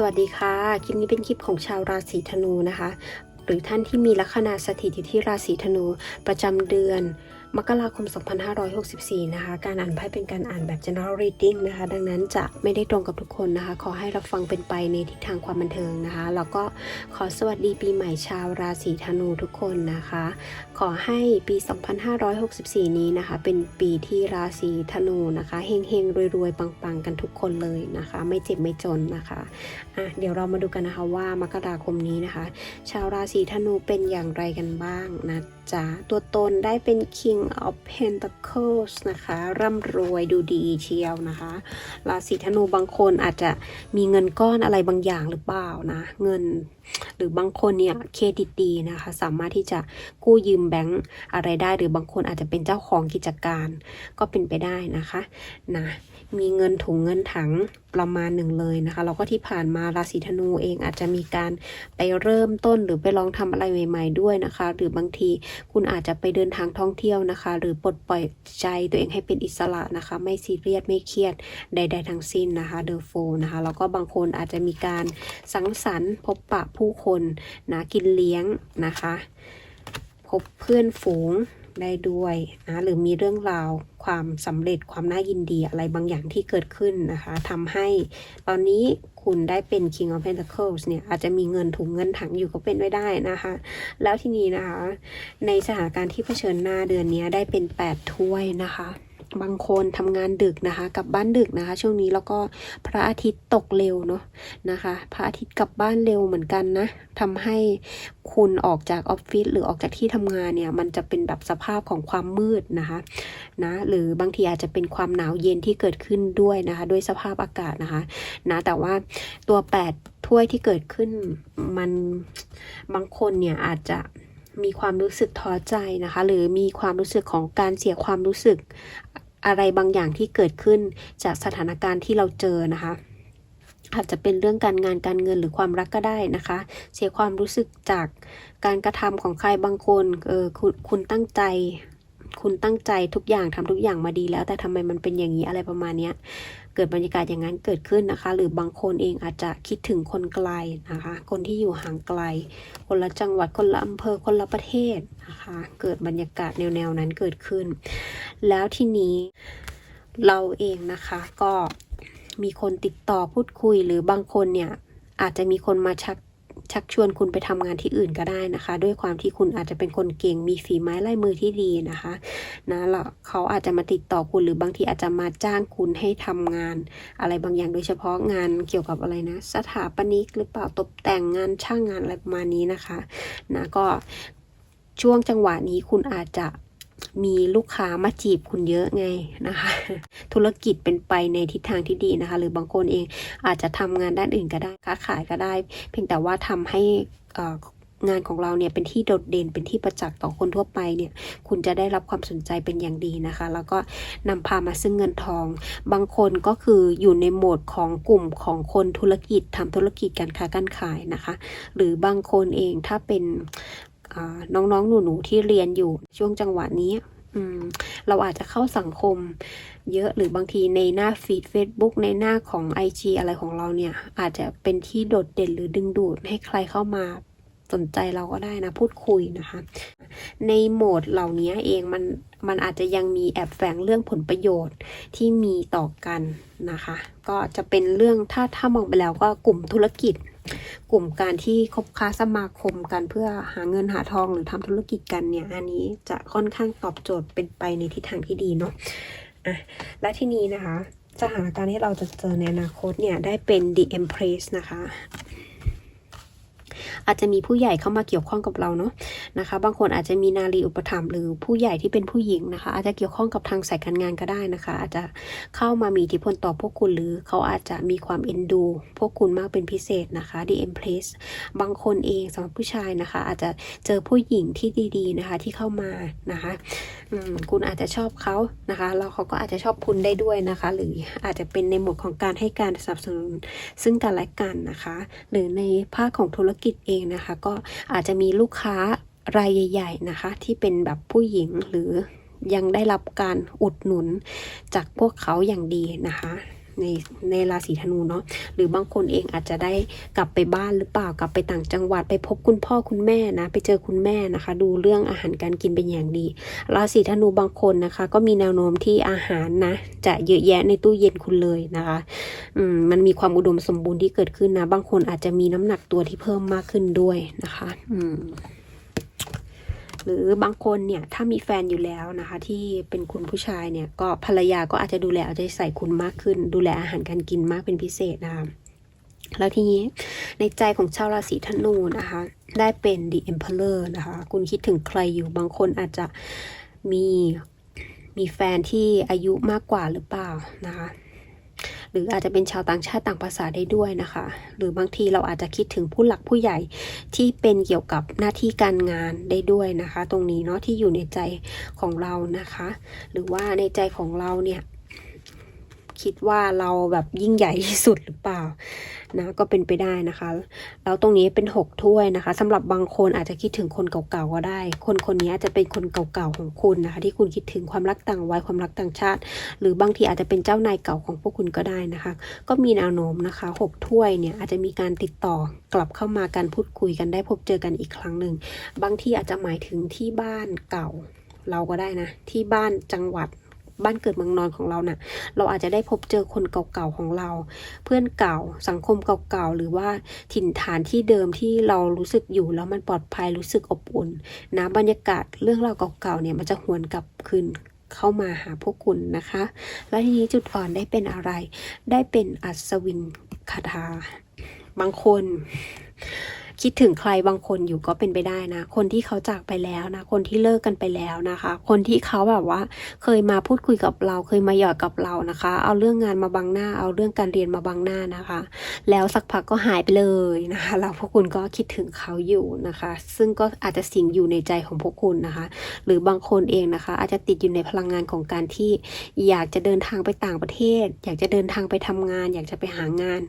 สวัสดีค่ะ คลิปนี้เป็นคลิปของชาวราศีธนูนะคะ หรือท่านที่มีลัคนาสถิตอยู่ที่ราศีธนูประจำเดือน มกราคม 2564 นะคะ การอ่านไพ่เป็นการอ่านแบบ general reading นะคะ ดังนั้นจะไม่ได้ตรงกับทุกคนนะคะ ขอให้รับฟังเป็นไปในทิศทางความบันเทิงนะคะ แล้วก็ขอสวัสดีปีใหม่ชาวราศีธนูทุกคนนะคะ ขอให้ปี 2564 นี้นะคะ เป็นปีที่ราศีธนูนะคะเฮงเฮงๆรวยๆ ปังๆ กันทุกคนเลยนะคะ ไม่เจ็บไม่จนนะคะอะเดี๋ยวเรามาดูกันนะคะว่ามกราคมนี้นะคะ ชาวราศีธนูเป็นอย่างไรกันบ้างนะ จ๊ะ ตัวตนได้เป็น King of Pentacles นะคะ ร่ำรวยดูดีเชียวนะคะ ราศีธนูบางคนอาจจะมีเงินก้อนอะไรบางอย่างหรือเปล่านะ เงิน หรือบางคนเนี่ยเครดิตดีนะคะ สามารถที่จะกู้ยืมแบงก์อะไรได้ หรือบางคนอาจจะเป็นเจ้าของกิจการก็เป็นไปได้นะคะ นะ มีเงินถุงเงินถังประมาณหนึ่งเลยนะคะแล้วก็ที่ผ่านมาราศีธนูเองอาจจะมีการไปเริ่มต้นหรือไปลองทำอะไรใหม่ ๆด้วยนะคะ หรือบางทีคุณอาจจะไปเดินทางท่องเที่ยวนะคะ หรือปลดปล่อยใจตัวเองให้เป็นอิสระนะคะ ไม่ซีเรียสไม่เครียดใด ๆ ทั้งสิ้นนะคะเดอโฟนะคะแล้วก็บางคนอาจจะมีการสังสรรค์พบปะผู้คนนะกินเลี้ยงนะคะ พบเพื่อนฝูง ได้ด้วยนะหรือมีเรื่องราวความสำเร็จความน่ายินดีอะไรบางอย่างที่เกิดขึ้นนะคะทำให้ตอนนี้คุณได้เป็น King of Pentacles เนี่ยอาจจะมีเงินถุงเงินถังอยู่ก็เป็นไว้ได้นะคะ แล้วทีนี้นะคะ ในสถานการณ์ที่เผชิญหน้าเดือนนี้ได้เป็น 8 ถ้วยนะคะ บางคนทำงานดึกนะคะ กลับบ้านดึกนะคะ ช่วงนี้แล้วก็พระอาทิตย์ตกเร็วเนาะนะคะ พระอาทิตย์กลับบ้านเร็วเหมือนกันนะทำให้คุณออกจากออฟฟิศหรือออกจากที่ทำงานเนี่ย มันจะเป็นแบบสภาพของความมืดนะคะนะหรือบางทีอาจจะเป็นความหนาวเย็นที่เกิดขึ้นด้วยนะคะ ด้วยสภาพอากาศนะคะนะแต่ว่าตัว8ถ้วยที่เกิดขึ้นมันบางคนเนี่ยอาจจะมีความรู้สึกท้อใจนะคะ หรือมีความรู้สึกของการเสียความรู้สึก อะไรบางอย่างที่เกิดขึ้นจากสถานการณ์ที่เราเจอนะคะ อาจจะเป็นเรื่องการงานการเงินหรือความรักก็ได้นะคะ เสียความรู้สึกจากการกระทำของใครบางคนเออคุณคุณตั้งใจ คุณตั้งใจทุกอย่างทำทุกอย่างมาดีแล้ว แต่ทำไมมันเป็นอย่างนี้อะไรประมาณเนี้ย เกิดบรรยากาศอย่างนั้นเกิดขึ้นนะคะ หรือบางคนเองอาจจะคิดถึงคนไกลนะคะ คนที่อยู่ห่างไกล คนละจังหวัดคนละอำเภอคนละประเทศนะคะ เกิดบรรยากาศแนวๆนั้นเกิดขึ้น แล้วทีนี้เราเองนะคะก็มีคนติดต่อพูดคุยหรือบางคนเนี่ยอาจจะมีคนมาชัก ชักชวนคุณไปทำงานที่อื่นก็ได้นะคะ ด้วยความที่คุณอาจจะเป็นคนเก่งมีฝีไม้ลายมือที่ดีนะคะนะแล้วเขาอาจจะมาติดต่อคุณหรือบางทีอาจจะมาจ้างคุณให้ทำงาน อะไรบางอย่างโดยเฉพาะงานเกี่ยวกับอะไรนะ สถาปนิกหรือเปล่าตกแต่งงานช่างงานอะไรประมาณนี้นะคะนะก็ช่วงจังหวะนี้คุณอาจจะ มีลูกค้ามาจีบคุณเยอะไงนะคะ ธุรกิจเป็นไปในทิศทางที่ดีนะคะ หรือบางคนเองอาจจะทำงานด้านอื่นก็ได้ค้าขายก็ได้ เพียงแต่ว่าทำให้งานของเราเนี่ยเป็นที่โดดเด่นเป็นที่ประจักษ์ต่อคนทั่วไปเนี่ย คุณจะได้รับความสนใจเป็นอย่างดีนะคะ แล้วก็นำพามาซึ่งเงินทอง บางคนก็คืออยู่ในโหมดของกลุ่มของคนธุรกิจทำธุรกิจการค้าการขายนะคะ หรือบางคนเองถ้าเป็น น้องๆ หนูๆ ที่เรียนอยู่ช่วงจังหวะนี้อืมเราอาจจะเข้าสังคมเยอะหรือบางทีในหน้าฟีด Facebook ในหน้าของ IG อะไรของเราเนี่ย อาจจะเป็นที่โดดเด่นหรือดึงดูดให้ใครเข้ามาสนใจเราก็ได้นะ พูดคุยนะคะ ในโหมดเหล่านี้เองมันมันอาจจะยังมีแอบแฝงเรื่องผลประโยชน์ที่มีต่อกันนะคะ ก็จะเป็นเรื่องถ้าถ้ามองไปแล้วก็กลุ่มธุรกิจ กลุ่มการที่คบค้าสมาคมกันเพื่อหาเงินหาทองหรือทำธุรกิจกันเนี่ย อันนี้จะค่อนข้างตอบโจทย์เป็นไปในทิศทางที่ดีเนาะอะและที่นี้นะคะ สถานการณ์ที่เราจะเจอในอนาคตเนี่ย ได้เป็น The Empress นะคะ อาจจะมีผู้ใหญ่เข้ามาเกี่ยวข้องกับเราเนาะนะคะ บางคนอาจจะมีนารีอุปถัมภ์หรือผู้ใหญ่ที่เป็นผู้หญิงนะคะ อาจจะเกี่ยวข้องกับทางสายการงานก็ได้นะคะ อาจจะเข้ามามีอิทธิพลต่อพวกคุณหรือเขาอาจจะมีความเอ็นดู พวกคุณมากเป็นพิเศษนะคะ The Empress บางคนเองสำหรับผู้ชายนะคะ อาจจะเจอผู้หญิงที่ดีๆนะคะที่เข้ามานะคะคุณอาจจะชอบเขานะคะแล้วเขาก็อาจจะชอบคุณได้ด้วยนะคะ หรืออาจจะเป็นในหมวดของการให้การสนับสนุนซึ่งกันและกันนะคะ หรือในภาคของธุรกิจเองนะคะ ก็อาจจะมีลูกค้ารายใหญ่ ๆ นะคะ ที่เป็นแบบผู้หญิงหรือยังได้รับการอุดหนุนจากพวกเขาอย่างดีนะคะ ในในราศีธนูเนาะหรือบางคนเองอาจจะได้กลับไปบ้านหรือเปล่ากลับไปต่างจังหวัดไปพบคุณพ่อคุณแม่นะ ไปเจอคุณแม่นะคะ ดูเรื่องอาหารการกินเป็นอย่างดี ราศีธนูบางคนนะคะ ก็มีแนวโน้มที่อาหารนะ จะเยอะแยะในตู้เย็นคุณเลยนะคะอืมมันมีความอุดมสมบูรณ์ที่เกิดขึ้นนะ บางคนอาจจะมีน้ำหนักตัวที่เพิ่มมากขึ้นด้วยนะคะ อืม หรือบางคนเนี่ยถ้ามีแฟนอยู่แล้วนะคะ ที่เป็นคุณผู้ชายเนี่ยก็ภรรยาก็อาจจะดูแลเอาใจใส่คุณมากขึ้น ดูแลอาหารการกินมากเป็นพิเศษนะคะแล้วทีนี้ในใจของชาวราศีธนูนะคะ ได้เป็น The Emperor นะคะ คุณคิดถึงใครอยู่บางคนอาจจะมีมีแฟนที่อายุมากกว่าหรือเปล่านะคะ หรืออาจจะเป็นชาวต่างชาติต่างภาษาได้ด้วยนะคะ หรือบางทีเราอาจจะคิดถึงผู้หลักผู้ใหญ่ที่เป็นเกี่ยวกับหน้าที่การงานได้ด้วยนะคะ ตรงนี้เนาะที่อยู่ในใจของเรานะคะ หรือว่าในใจของเราเนี่ย คิดว่าเราแบบยิ่งใหญ่ที่สุดหรือเปล่านะก็เป็นไปได้นะคะ แล้วตรงนี้เป็นหกถ้วยนะคะสำหรับบางคนอาจจะคิดถึงคนเก่าๆก็ได้ คนคนนี้อาจจะเป็นคนเก่าๆของคุณนะคะ ที่คุณคิดถึงความรักต่างวัยความรักต่างชาติ หรือบางทีอาจจะเป็นเจ้านายเก่าของพวกคุณก็ได้นะคะ ก็มีแนวโน้มนะคะหกถ้วยเนี่ยอาจจะมีการติดต่อกลับเข้ามาการพูดคุยกันได้พบเจอกันอีกครั้งหนึ่งบางที่อาจจะหมายถึงที่บ้านเก่าเราก็ได้นะ ที่บ้านจังหวัด บ้านเกิดเมืองนอนของเรานะ่ะ เราอาจจะได้พบเจอคนเก่าๆของเรา เพื่อนเก่าสังคมเก่าๆหรือว่าถิ่นฐานที่เดิมที่เรารู้สึกอยู่แล้วมันปลอดภัยรู้สึกอบอุ่นนะบรรยากาศเรื่องราวเก่าๆเนี่ยมันจะหวนกลับคืนเข้ามาหาพวกคุณนะคะ แล้วทีนี้จุดอ่อนได้เป็นอะไร ได้เป็นอัศวินคาถา บางคน คิดถึงใครบางคนอยู่ก็เป็นไปได้นะ คนที่เขาจากไปแล้วนะ คนที่เลิกกันไปแล้วนะคะ คนที่เขาแบบว่า เคยมาพูดคุยกับเรา เคยมาหยอดกับเรานะคะ เอาเรื่องงานมาบังหน้า เอาเรื่องการเรียนมาบังหน้านะคะ แล้วสักพักก็หายไปเลยนะคะแล้วพวกคุณก็คิดถึงเขาอยู่นะคะ ซึ่งก็อาจจะสิงอยู่ในใจของพวกคุณนะคะ หรือบางคนเองนะคะ อาจจะติดอยู่ในพลังงานของการที่อยากจะเดินทางไปต่างประเทศ อยากจะเดินทางไปทำงาน อยากจะไปหางาน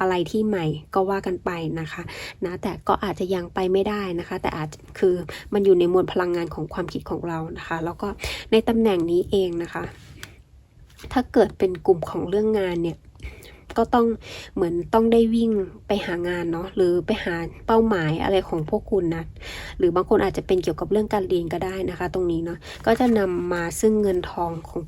อะไรที่ใหม่ก็ว่ากันไปนะคะนะแต่ก็อาจจะยังไปไม่ได้นะคะ แต่อาจคือมันอยู่ในมวลพลังงานของความคิดของเรานะคะ แล้วก็ในตำแหน่งนี้เองนะคะ ถ้าเกิดเป็นกลุ่มของเรื่องงานเนี่ย ก็ต้องเหมือนต้องได้วิ่งไปหางานเนาะหรือไปหาเป้าหมายอะไรของพวกคุณนะหรือบางคนอาจจะเป็นเกี่ยวกับเรื่องการเรียนก็ได้นะคะ ตรงนี้เนาะก็จะนำมาซึ่งเงินทองของ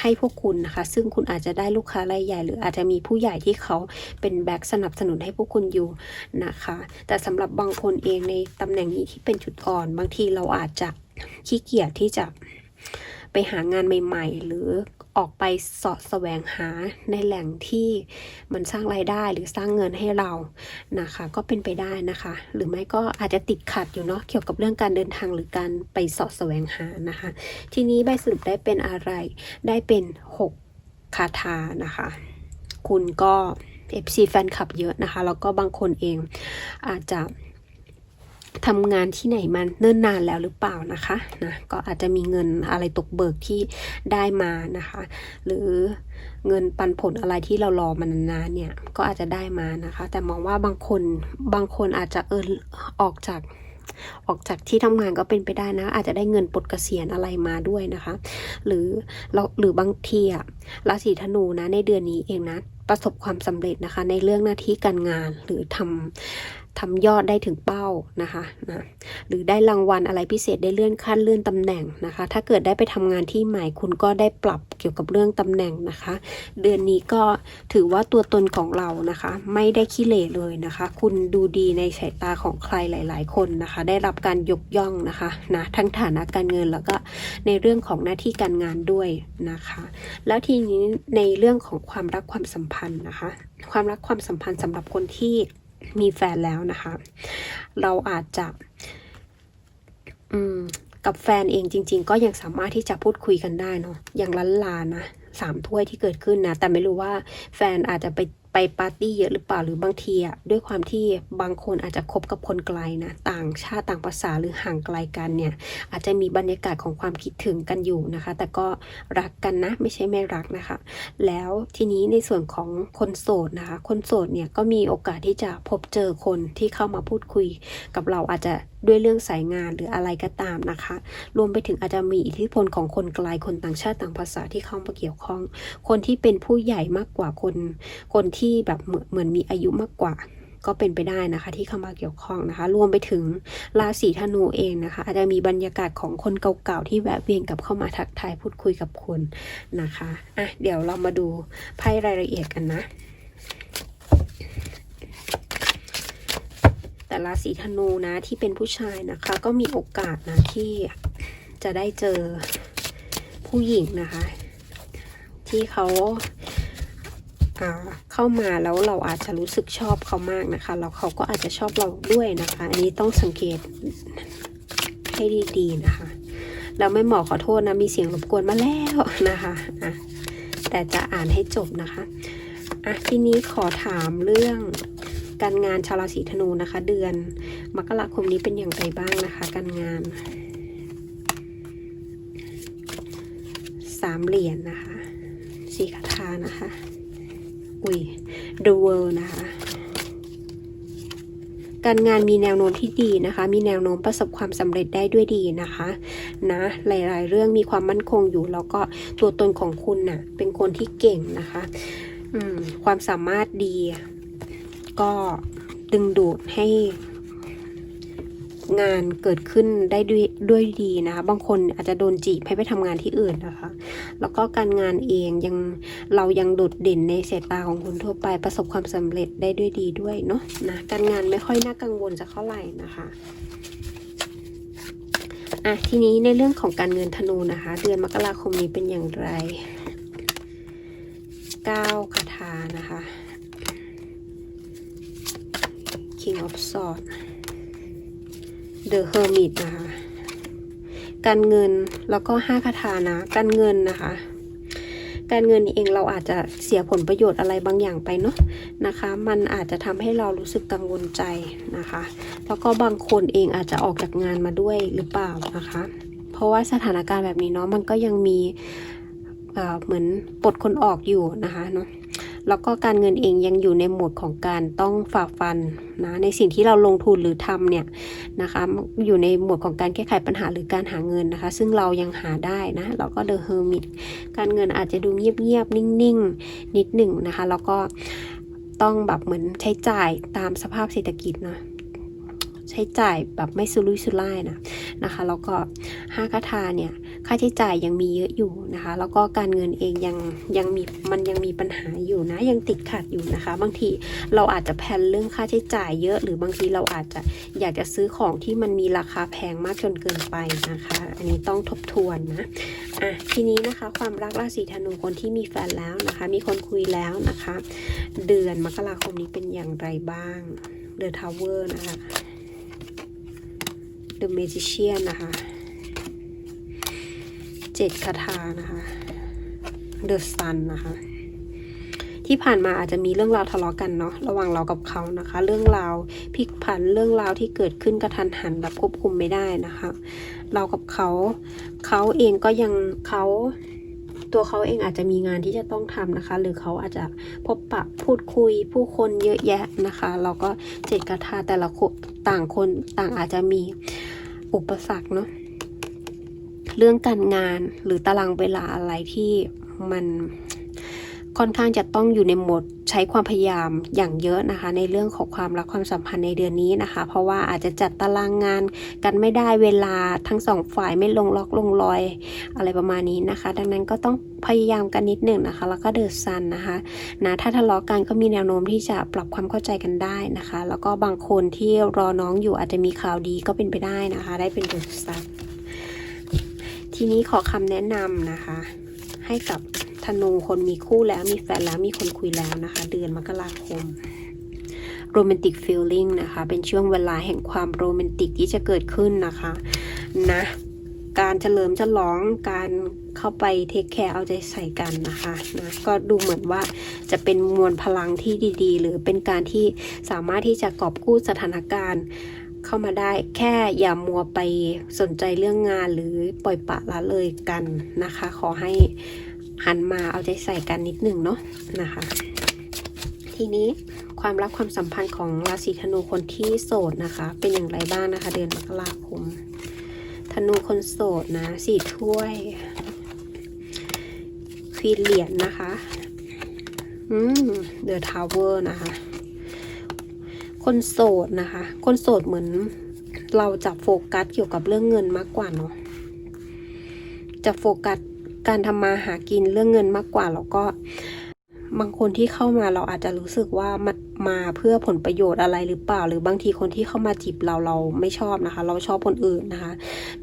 ให้พวกคุณนะคะ ซึ่งคุณอาจจะได้ลูกค้ารายใหญ่ หรืออาจจะมีผู้ใหญ่ที่เขาเป็นแบ็กสนับสนุนให้พวกคุณอยู่นะคะ แต่สำหรับบางคนเองในตำแหน่งนี้ที่เป็นจุดอ่อน บางทีเราอาจจะขี้เกียจที่จะไปหางานใหม่ ๆ หรือ ออกไปสาะแสวงหาในแหล่งที่มันสร้างรายได้หรือสร้างเงินให้เรานะคะ ก็เป็นไปได้นะคะ หรือไม่ก็อาจจะติดขัดอยู่เนาะเกี่ยวกับเรื่องการเดินทางหรือการไปสาะแสวงหานะคะ ทีนี้ใบสรุปได้เป็นอะไรได้เป็น 6 คาถานะคะ คุณก็ FC แฟนคลับเยอะนะคะ แล้วก็บางคนเองอาจจะ ทำงานที่ไหนมาเนิ่นนานแล้วหรือเปล่านะคะนะก็อาจจะมีเงินอะไรตกเบิกที่ได้มานะคะ หรือเงินปันผลอะไรที่เรารอมานานๆเนี่ยก็อาจจะได้มานะคะ แต่มองว่าบางคนบางคนอาจจะเออออกจากออกจากที่ทำงานก็เป็นไปได้นะ อาจจะได้เงินปลดเกษียณอะไรมาด้วยนะคะ หรือเราหรือบางทีอะราศีธนูนะ ในเดือนนี้เองนะประสบความสำเร็จนะคะ ในเรื่องหน้าที่การงานหรือทำทำยอดได้ถึงเป้า นะคะนะหรือได้รางวัลอะไรพิเศษได้เลื่อนขั้นเลื่อนตำแหน่งนะคะ ถ้าเกิดได้ไปทำงานที่ใหม่คุณก็ได้ปรับเกี่ยวกับเรื่องตำแหน่งนะคะ เดือนนี้ก็ถือว่าตัวตนของเรานะคะ ไม่ได้ขี้เหร่เลยนะคะ คุณดูดีในสายตาของใครหลาย ๆ คนนะคะ ได้รับการยกย่องนะคะนะทั้งฐานะการเงินแล้วก็ในเรื่องของหน้าที่การงานด้วยนะคะ แล้วทีนี้ในเรื่องของความรักความสัมพันธ์นะคะ ความรักความสัมพันธ์สำหรับคนที่ มีแฟนแล้วนะคะ เราอาจจะกับแฟนเองจริง ๆ ก็ยังสามารถที่จะพูดคุยกันได้เนาะอย่างล้านลานะสามถ้วยที่เกิดขึ้นนะ แต่ไม่รู้ว่าแฟนอาจจะไป ปาร์ตี้เยอะหรือเปล่าหรือบางทีอะด้วยความที่บางคนอาจจะคบกับคนไกลนะต่างชาติต่างภาษาหรือห่างไกลกันเนี่ยอาจจะมีบรรยากาศของความคิดถึงกันอยู่นะคะ แต่ก็รักกันนะไม่ใช่ไม่รักนะคะ แล้วทีนี้ในส่วนของคนโสดนะคะ คนโสดเนี่ยก็มีโอกาสที่จะพบเจอคนที่เข้ามาพูดคุยกับเราอาจจะด้วยเรื่องสายงานหรืออะไรก็ตามนะคะ รวมไปถึงอาจจะมีอิทธิพลของคนไกลคนต่างชาติต่างภาษาที่เข้ามาเกี่ยวข้อง คนที่เป็นผู้ใหญ่มากกว่าคน คนที่แบบเหมือนมีอายุมากกว่า ก็เป็นไปได้นะคะ ที่เข้ามาเกี่ยวข้องนะคะ รวมไปถึงราศีธนูเองนะคะ อาจจะมีบรรยากาศของคนเก่าๆที่แวะเวียนกลับเข้ามาทักทายพูดคุยกับคุณนะคะอะเดี๋ยวเรามาดูไพ่รายละเอียดกันนะแต่ราศีธนูนะที่เป็นผู้ชายนะคะ ก็มีโอกาสนะที่จะได้เจอผู้หญิงนะคะ ที่เขา เข้ามาแล้วเราอาจจะรู้สึกชอบเขามากนะคะแล้วเขาก็อาจจะชอบเราด้วยนะคะ อันนี้ต้องสังเกตให้ดีๆนะคะแล้วไม่หมอขอโทษนะ มีเสียงรบกวนมาแล้วนะคะอะแต่จะอ่านให้จบนะคะอะทีนี้ขอถามเรื่องการงานชาวราศีธนูนะคะ เดือนมกราคมนี้เป็นอย่างไรบ้างนะคะ การงานสามเหรียญนนะคะสีคาถานะคะ อุ้ย The World นะคะ การงานมีแนวโน้มที่ดีนะคะ มีแนวโน้มประสบความสำเร็จได้ด้วยดีนะคะนะหลาย ๆ เรื่องมีความมั่นคงอยู่ แล้วก็ตัวตนของคุณน่ะเป็นคนที่เก่งนะคะอืมความสามารถดีก็ดึงดูดให้ งานเกิดขึ้นได้ด้วยด้วยดีนะคะ บางคนอาจจะโดนจีบให้ไปทำงานที่อื่นนะคะ แล้วก็การงานเองยังเรายังโดดเด่นในสายตาของคนทั่วไปประสบความสำเร็จได้ด้วยดีด้วยเนาะนะการงานไม่ค่อยน่ากังวลจะเท่าไหร่นะคะอะทีนี้ในเรื่องของการเงินธนูนะคะ เดือนมกราคมนี้เป็นอย่างไร9คาถานะคะ King of Swords The Hermit นะคะ การเงินแล้วก็ห้าคาถานะ การเงินนะคะ การเงินเองเราอาจจะเสียผลประโยชน์อะไรบางอย่างไปเนาะนะคะ มันอาจจะทำให้เรารู้สึกกังวลใจนะคะ แล้วก็บางคนเองอาจจะออกจากงานมาด้วยหรือเปล่านะคะ เพราะว่าสถานการณ์แบบนี้เนาะมันก็ยังมีเหมือนปลดคนออกอยู่นะคะเนาะ แล้วก็การเงินเองยังอยู่ในหมวดของการต้องฝ่าฟันนะในสิ่งที่เราลงทุนหรือทำเนี่ยนะคะอยู่ในหมวดของการแก้ไขปัญหาหรือการหาเงินนะคะ ซึ่งเรายังหาได้นะเราก็เดอะเฮอร์มิตการเงินอาจจะดูเงียบๆนิ่งๆ นิดหนึ่งนะคะ แล้วก็ต้องแบบเหมือนใช้จ่ายตามสภาพเศรษฐกิจเนาะ ใช้จ่ายแบบไม่สุรุ่ยสุร่ายนะนะคะแล้วก็ห้าคาถาเนี่ยค่าใช้จ่ายยังมีเยอะอยู่นะคะ แล้วก็การเงินเองยังยังมีมันยังมีปัญหาอยู่นะยังติดขัดอยู่นะคะ บางทีเราอาจจะแพลนเรื่องค่าใช้จ่ายเยอะ หรือบางทีเราอาจจะอยากจะซื้อของที่มันมีราคาแพงมากจนเกินไปนะคะ อันนี้ต้องทบทวนนะอะทีนี้นะคะความรักราศีธนูคนที่มีแฟนแล้วนะคะ มีคนคุยแล้วนะคะ เดือนมกราคมนี้เป็นอย่างไรบ้าง The Tower นะคะ The Magician นะคะเจ็ดคาถานะคะ The Sun นะคะ ที่ผ่านมาอาจจะมีเรื่องราวทะเลาะกันเนาะระหว่างเรากับเขานะคะ เรื่องราวพลิกผันเรื่องราวที่เกิดขึ้นกระทันหันแบบควบคุมไม่ได้นะคะ เรากับเขา เขาเองก็ยังเขา ตัวเขาเองอาจจะมีงานที่จะต้องทำนะคะ หรือเขาอาจจะพบปะพูดคุยผู้คนเยอะแยะนะคะเราก็เจตกระทาแต่ละคนต่างคนต่างอาจจะมีอุปสรรคเนาะเรื่องการงานหรือตารางเวลาอะไรที่มัน ค่อนข้างจะต้องอยู่ในโหมดใช้ความพยายามอย่างเยอะนะคะ ในเรื่องของความรักความสัมพันธ์ในเดือนนี้นะคะ เพราะว่าอาจจะจัดตารางงานกันไม่ได้เวลาทั้งสองฝ่ายไม่ลงล็อกลงรอย อะไรประมาณนี้นะคะ ดังนั้นก็ต้องพยายามกันนิดหนึ่งนะคะ แล้วก็เดือดซันนะคะนะถ้าทะเลาะกันก็มีแนวโน้มที่จะปรับความเข้าใจกันได้นะคะ แล้วก็บางคนที่รอน้องอยู่อาจจะมีข่าวดีก็เป็นไปได้นะคะ ได้เป็นเดือดซันทีนี้ขอคำแนะนำนะคะ ให้กับ ธนูคนมีคู่แล้วมีแฟนแล้วมีคนคุยแล้วนะคะ เดือนมกราคมโรแมนติกฟีลลิ่งนะคะ เป็นช่วงเวลาแห่งความโรแมนติกที่จะเกิดขึ้นนะคะนะการเฉลิมฉลองการเข้าไปเทคแคร์เอาใจใส่กันนะคะนะก็ดูเหมือนว่าจะเป็นมวลพลังที่ดีๆ หรือเป็นการที่สามารถที่จะกอบกู้สถานการณ์เข้ามาได้แค่อย่ามัวไปสนใจเรื่องงานหรือปล่อยปละละเลยกันนะคะ ขอให้ หันมาเอาใจใส่กันนิดหนึ่งเนาะนะคะ ทีนี้ความรักความสัมพันธ์ของราศีธนูคนที่โสดนะคะ เป็นอย่างไรบ้างนะคะ เดือนมกราคมธนูคนโสดนะสี่ถ้วยควีนเหรียญนะคะ อืมเดอะทาวเวอร์นะคะ คนโสดนะคะ คนโสดเหมือนเราจะโฟกัสเกี่ยวกับเรื่องเงินมากกว่าเนาะ จะโฟกัส การทำมาหากินเรื่องเงินมากกว่าแล้วก็บางคนที่เข้ามาเราอาจจะรู้สึกว่ามามาเพื่อผลประโยชน์อะไรหรือเปล่า หรือบางทีคนที่เข้ามาจีบเราเราไม่ชอบนะคะ เราชอบคนอื่นนะคะ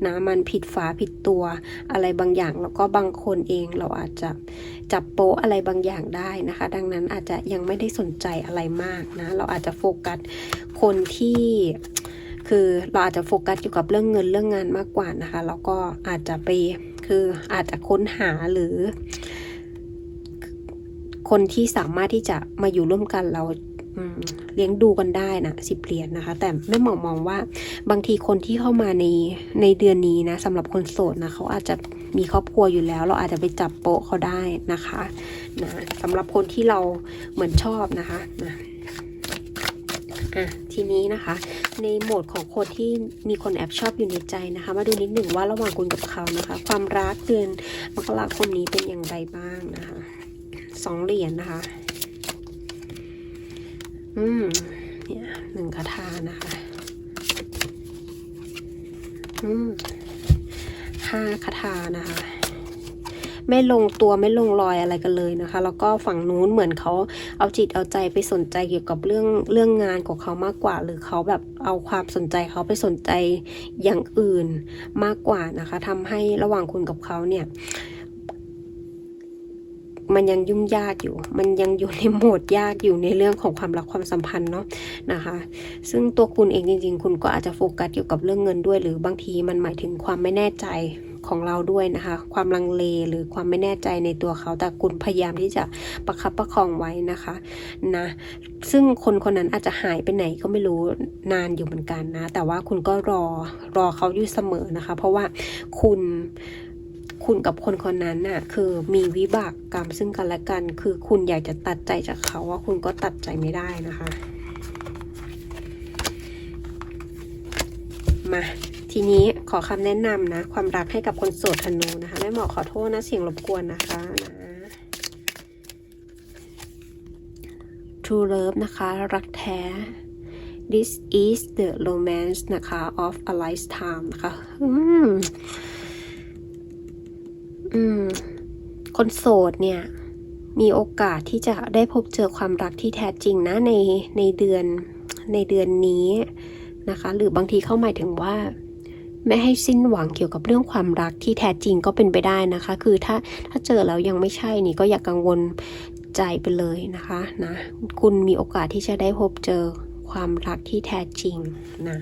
นะมันผิดฝาผิดตัวอะไรบางอย่าง แล้วก็บางคนเองเราอาจจะจับโป๊ะอะไรบางอย่างได้นะคะ ดังนั้นอาจจะยังไม่ได้สนใจอะไรมากนะเราอาจจะโฟกัสคนที่คือเราอาจจะโฟกัสอยู่กับเรื่องเงินเรื่องงานมากกว่านะคะแล้วก็อาจจะไป คืออาจจะค้นหาหรือ คนที่สามารถที่จะมาอยู่ร่วมกันเราเลี้ยงดูกันได้นะสิบเหรียญนะคะ แต่แม่หมอมองว่าบางทีคนที่เข้ามาในในเดือนนี้นะสำหรับคนโสดนะเขาอาจจะมีครอบครัวอยู่แล้ว เราอาจจะไปจับโปะเขาได้นะคะนะสำหรับคนที่เราเหมือนชอบนะคะนะ อะทีนี้นะคะ ในโหมดของคนที่มีคนแอบชอบอยู่ในใจนะคะ มาดูนิดหนึ่งว่าระหว่างคุณกับเขานะคะ ความรักเดือนมกราคมนี้เป็นอย่างไรบ้างนะคะสองเหรียญนะคะ อืมเนี่ยหนึ่งคาถานะคะอืมห้าคาถานะคะ ไม่ลงตัวไม่ลงรอยอะไรกันเลยนะคะ แล้วก็ฝั่งนู้นเหมือนเขาเอาจิตเอาใจไปสนใจเกี่ยวกับเรื่องเรื่องงานของเขามากกว่า หรือเขาแบบเอาความสนใจเขาไปสนใจอย่างอื่นมากกว่านะคะทำให้ระหว่างคุณกับเขาเนี่ยมันยังยุ่งยากอยู่ มันยังอยู่ในโหมดยากอยู่ในเรื่องของความรักความสัมพันธ์เนาะนะคะ ซึ่งตัวคุณเองจริง ๆ คุณก็อาจจะโฟกัสเกี่ยวกับเรื่องเงินด้วย หรือบางทีมันหมายถึงความไม่แน่ใจ ของเราด้วยนะคะ ความลังเลหรือความไม่แน่ใจในตัวเขา แต่คุณพยายามที่จะประคับประคองไว้นะคะนะซึ่งคนคนนั้นอาจจะหายไปไหนก็ไม่รู้นานอยู่เหมือนกันนะ แต่ว่าคุณก็รอรอเขาอยู่เสมอนะคะ เพราะว่าคุณคุณกับคนคนนั้นน่ะคือมีวิบากกรรมซึ่งกันและกัน คือคุณอยากจะตัดใจจากเขาว่าคุณก็ตัดใจไม่ได้นะคะ มา ทีนี้ขอคำแนะนำนะ ความรักให้กับคนโสดธนูนะคะแม่หมอขอโทษนะเสียงรบกวนนะคะนะ True Love นะคะ รักแท้ This is the romance นะคะ of a lifetime นะคะอืมอืมคนโสดเนี่ย มีโอกาสที่จะได้พบเจอความรักที่แท้จริงนะในในเดือนในเดือนนี้นะคะ หรือบางทีเข้าหมายถึงว่า ไม่ให้สิ้นหวังเกี่ยวกับเรื่องความรักที่แท้จริงก็เป็นไปได้นะคะ คือถ้าถ้าเจอแล้วยังไม่ใช่นี่ก็อย่ากกังวลใจไปเลยนะคะนะคุณมีโอกาสที่จะได้พบเจอความรักที่แท้จริงนะ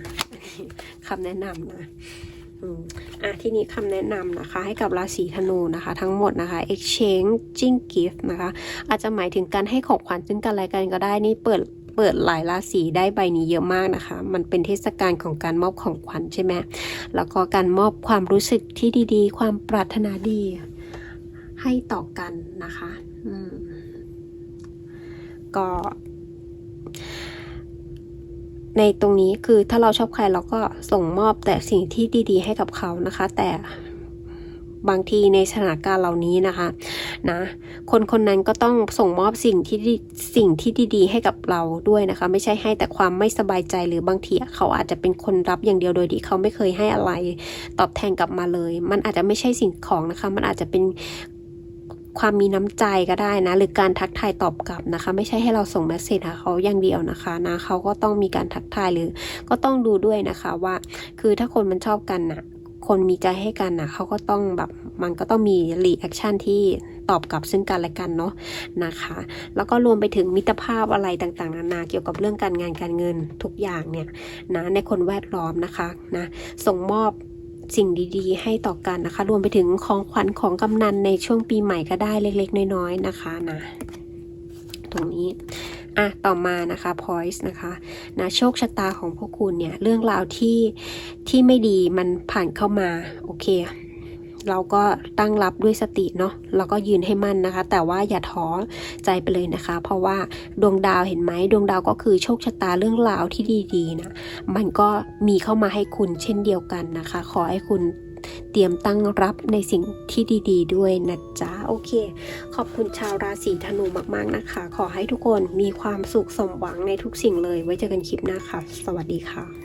คำแนะนำนะอะที่นี้คำแนะนำนะคะ ให้กับราศีธนูนะคะ ทั้งหมดนะคะ exchanging gift นะคะ อาจจะหมายถึงการให้ของขวัญซึ่งกันและกันก็ได้นี่เปิด เปิดหลายราศีได้ใบนี้เยอะมากนะคะ มันเป็นเทศกาลของการมอบของขวัญใช่ไหมแล้วก็การมอบความรู้สึกที่ดีๆ ความปรารถนาดี ให้ต่อกันนะคะอืมก็ในตรงนี้คือถ้าเราชอบใครเราก็ส่งมอบแต่สิ่งที่ดี ๆ ให้กับเขานะคะ แต่ บางทีในสถานการณ์เหล่านี้นะคะนะคนคนนั้นก็ต้องส่งมอบสิ่งที่ดีสิ่งที่ดี ๆ ให้กับเราด้วยนะคะ ไม่ใช่ให้แต่ความไม่สบายใจหรือบางทีเขาอาจจะเป็นคนรับอย่างเดียวโดยที่เขาไม่เคยให้อะไร ตอบแทนกลับมาเลย มันอาจจะไม่ใช่สิ่งของนะคะ มันอาจจะเป็นความมีน้ำใจก็ได้นะ หรือการทักทายตอบกลับนะคะ ไม่ใช่ให้เราส่งเมสเซจหาเขาอย่างเดียวนะคะนะเขาก็ต้องมีการทักทายหรือก็ต้องดูด้วยนะคะว่า คือถ้าคนมันชอบกันน่ะ คนมีใจให้กันนะเขาก็ต้องแบบมันก็ต้องมีรีแอคชั่นที่ตอบกลับซึ่งกันและกันเนาะนะคะ แล้วก็รวมไปถึงมิตรภาพอะไรต่างๆ นานาเกี่ยวกับเรื่องการงานการเงินทุกอย่างเนี่ยนะในคนแวดล้อมนะคะนะส่งมอบสิ่งดีๆ ให้ต่อกันนะคะ รวมไปถึงของขวัญของกำนันในช่วงปีใหม่ก็ได้เล็กๆ น้อยๆนะคะนะ ตรงนี้ อะต่อมานะคะ poise นะคะนะโชคชะตาของพวกคุณเนี่ย เรื่องราวที่ที่ไม่ดีมันผ่านเข้ามาโอเค เราก็ตั้งรับด้วยสติเนาะแล้วก็ยืนให้มั่นนะคะ แต่ว่าอย่าท้อใจไปเลยนะคะ เพราะว่าดวงดาวเห็นไหมดวงดาวก็คือโชคชะตาเรื่องราวที่ดีๆนะมันก็มีเข้ามาให้คุณเช่นเดียวกันนะคะ ขอให้คุณ เตรียมตั้งรับในสิ่งที่ดีๆด้วยนะจ๊ะโอเค ขอบคุณชาวราศีธนูมากๆนะคะ ขอให้ทุกคนมีความสุขสมหวังในทุกสิ่งเลย ไว้เจอกันคลิปหน้าค่ะ สวัสดีค่ะ